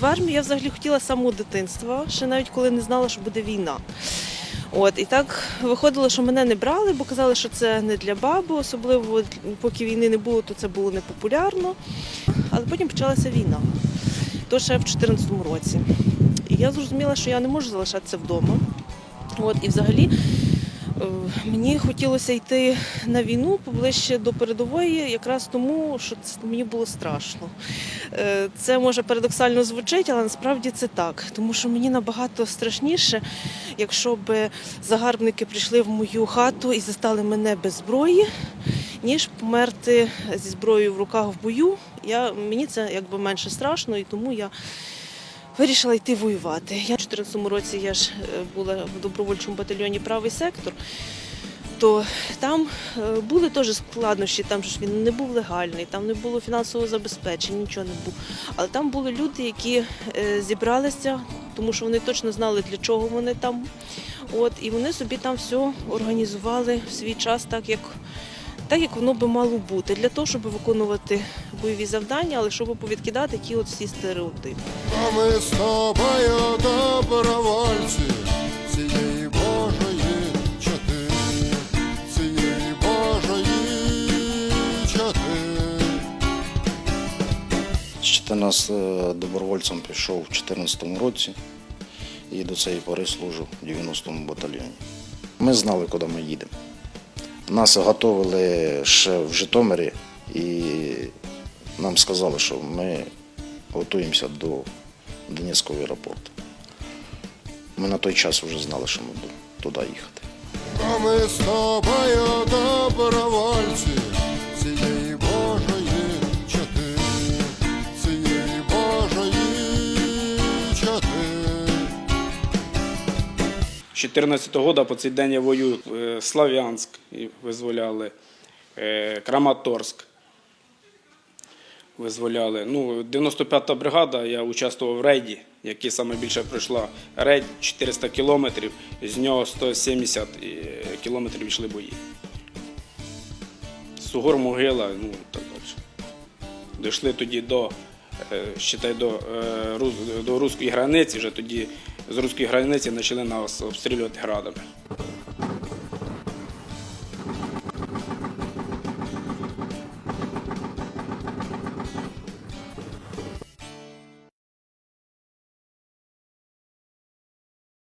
в армію я взагалі хотіла з самого дитинства, ще навіть коли не знала, що буде війна. От і так виходило, що мене не брали, бо казали, що це не для баби, особливо поки війни не було, то це було непопулярно. Але потім почалася війна, то ще в 2014 році. І я зрозуміла, що я не можу залишатися вдома. От, і взагалі мені хотілося йти на війну поближче до передової, якраз тому, що це мені було страшно. Е, Це може парадоксально звучить, але насправді це так. Тому що мені набагато страшніше, якщо б загарбники прийшли в мою хату і застали мене без зброї, ніж померти зі зброєю в руках в бою. Я, мені це якби менше страшно, і тому я вирішила йти воювати. Я в 2014 році я ж е, була в добровольчому батальйоні Правий сектор. То там е, були теж складнощі, там ж він не був легальний, там не було фінансового забезпечення, нічого не було. Але там були люди, які е, зібралися, тому що вони точно знали, для чого вони там. От, і вони собі там все організували в свій час так, як, так, як воно би мало бути, для того, щоб виконувати бойові завдання, але щоб повідкидати ті от всі стереотипи. А ми з тобою добровольці цієї Божої чоти, цієї Божої чоти. З 14 добровольцем пішов у 2014 році і до цієї пори служу в 90-му батальйоні. Ми знали, куди ми їдемо. Нас готували ще в Житомирі і нам сказали, що ми готуємося до Донецького аеропорту. Ми на той час вже знали, що ми будемо туди їхати. А ми з тобою добровольці цієї Божої чоти, цієї Божої чоти. 14 року по цей день я воюю е, Слав'янськ і визволяли, е, Краматорськ визволяли. Ну, 95-та бригада, я участвував в рейді, який саме більше пройшла. Рейд 400 кілометрів, з нього 170 е, кілометрів йшли бої. Сугор могила, ну так далі. Дійшли тоді до, е, считай, до, е, до руської границі, вже тоді з руської границі почали нас обстрілювати градами.